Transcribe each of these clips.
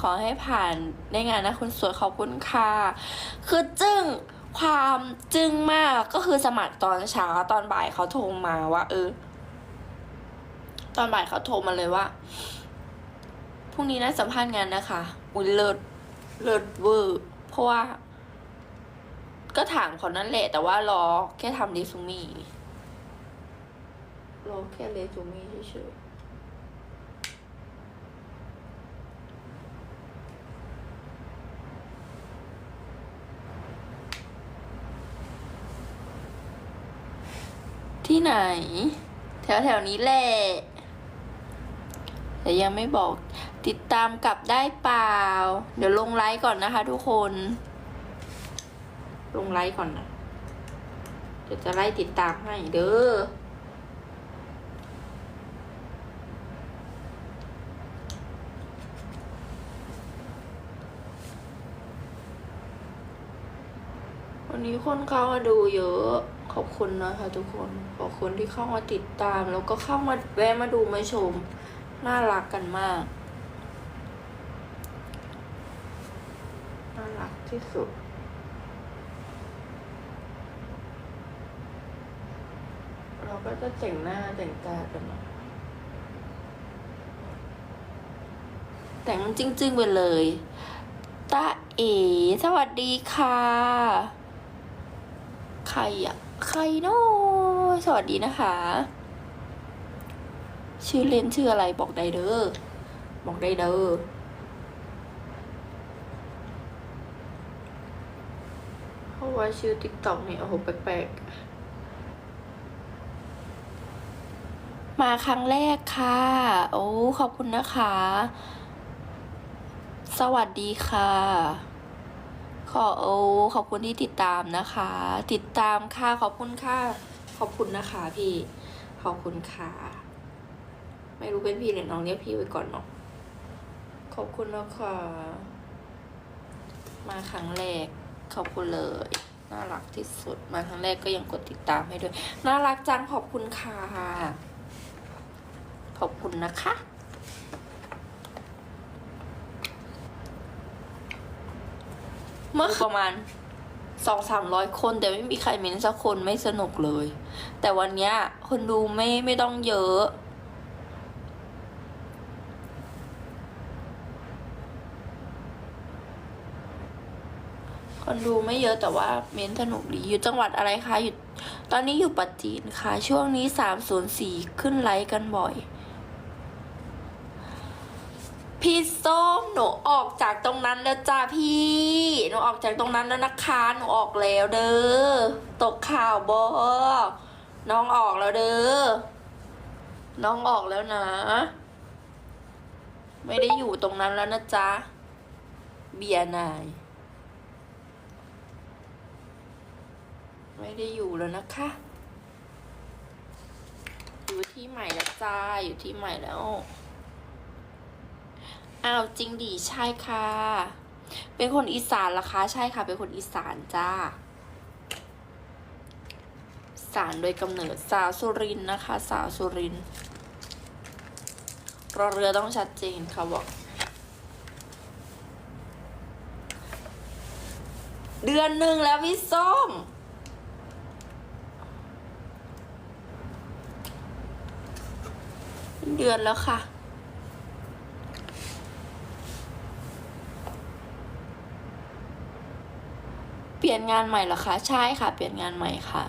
ขอให้ผ่านในงานนะคุณสวยขอบคุณค่ะ คือจึ้งความจึ้งมากก็คือสมัครตอนเช้าตอนบ่ายเขาโทรมาว่าเออ ตอนบ่ายเขาโทรมาเลยว่าพรุ่งนี้นัดสัมภาษณ์งานนะคะ อุ้ยเลิศเลิศเวอร์เพราะว่า ก็ถามเขานั่นแหละ แต่ว่ารอแค่ทำเรซูมี่รอแค่เรซูมี่เฉยๆ ที่ไหน แถวแถวนี้แหละแต่ยังไม่บอก ติดตามกลับได้เปล่า เดี๋ยวลงไลค์ก่อนนะคะทุกคน ลงไลค์ก่อนนะเดี๋ยวจะไล่ติดตามให้เด้อ วันนี้คนเข้ามาดูเยอะ ขอบคุณนะคะทุกคน ขอบคุณที่เข้ามาติดตาม แล้วก็เข้ามาแวะมาดูมาชม น่ารักกันมาก น่ารักที่สุดเราก็จะแต่งหน้าแต่งตากันน่อยแต่งจริงๆไปเลยตาเอ๋สวัสดีค่ะ ใครอะใครเนาะสวัสดีนะคะ ชื่อเล่นชื่ออะไรบอกได้เด้อบอกได้เด้อเพราะว่าชื่อติ๊กต็อกเนี่ยโอ้โหแปลกๆมาครั้งแรกค่ะ โอ้ขอบคุณนะคะ สวัสดีค่ะ ขอโอ้ขอบคุณที่ติดตามนะคะ ติดตามค่ะขอบคุณค่ะขอบคุณนะคะพี่ขอบคุณค่ะ ไม่รู้เป็นพี่หรือน้องเรียกพี่ไว้ก่อนเนาะขอบคุณนะคะมาครั้งแรกขอบคุณเลยน่ารักที่สุดมาครั้งแรกก็ยังกดติดตามให้ด้วย น่ารักจังขอบคุณค่ะขอบคุณนะคะ เมื่อประมาณสองสามร้อยคน แต่ไม่มีใครเม้นสักคนไม่สนุกเลย แต่วันเนี้ยคนดูไม่ไม่ต้องเยอะ คนดูไม่เยอะแต่ว่าเม้นสนุกดีอยู่จังหวัดอะไรคะอยู่ตอนนี้อยู่ปัจจีนค่ะ ช่วงนี้สามศูนย์สี่ขึ้นไลค์กันบ่อย พี่ส้มหนูออกจากตรงนั้นแล้วจ้าพี่ หนูออกจากตรงนั้นแล้วนะคะ หนูออกแล้วเด้อ ตกข่าวบอน้องออกแล้วเด้อ น้องออกแล้วนะ ไม่ได้อยู่ตรงนั้นแล้วนะจ๊ะ เบียร์นาย ไม่ได้อยู่แล้วนะคะ อยู่ที่ใหม่แล้วจ้า อยู่ที่ใหม่แล้ว อ้าวจริงดีใช่ค่ะ เป็นคนอีสานเหรอคะ ใช่ค่ะ เป็นคนอีสานจ้าสานโดยกำเนิดสาวสุรินนะคะ สาวสุรินรอเรือต้องชัดเจนค่ะบอกเดือนหนึ่งแล้วพี่ส้มเดือนแล้วค่ะ ลี่ยนงานใหม่เหรอคะ ใช่ค่ะ เปลี่ยนงานใหม่ค่ะ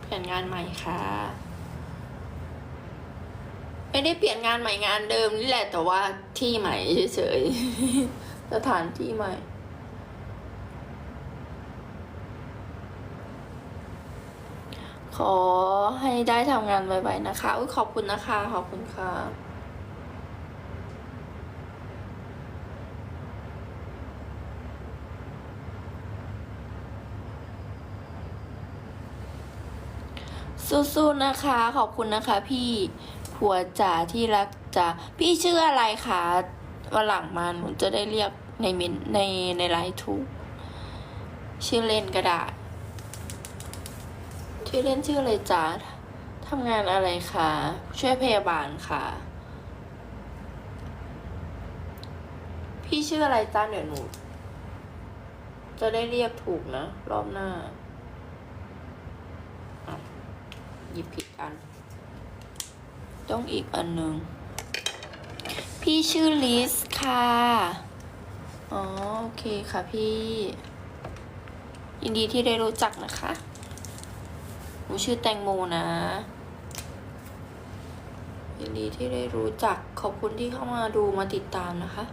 เปลี่ยนงานใหม่ค่ะ ไม่ได้เปลี่ยนงานใหม่งานเดิมนี่แหละแต่ว่าที่ใหม่เฉยๆสถานที่ใหม่ขอให้ได้ทำงานไวๆนะคะอุ้ยขอบคุณนะคะ ขอบคุณค่ะ สู้ๆนะคะ ขอบคุณนะคะ พี่ผัวจ๋าที่รักจ๋าพี่ชื่ออะไรคะวันหลังมาหนูจะได้เรียกในเมนในในไลฟ์ทุกชื่อเล่นก็ได้ชื่อเล่นชื่ออะไรจ๊ะทำงานอะไรคะช่วยพยาบาลค่ะ พี่ชื่ออะไรจ้าเดี๋ยวหนู จะได้เรียกถูกนะ รอบหน้าอะ หยิบผิดอัน ต้องอีกอันหนึ่ง พี่ชื่อลิสค่ะ อ๋อ โอเคค่ะพี่ ยินดีที่ได้รู้จักนะคะหนูชื่อแตงโมนะ ยินดีที่ได้รู้จัก ขอบคุณที่เข้ามาดูมาติดตามนะคะ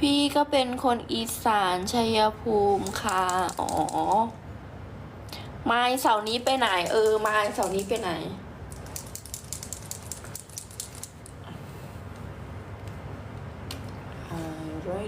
พี่ก็เป็นคนอีสานชัยภูมิค่ะ อ๋อ ไม้เสานี้ไปไหน เออ ไม้เสานี้ไปไหนอ่าร้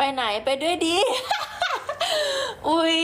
ไปไหนไปด้วยดี อุ้ย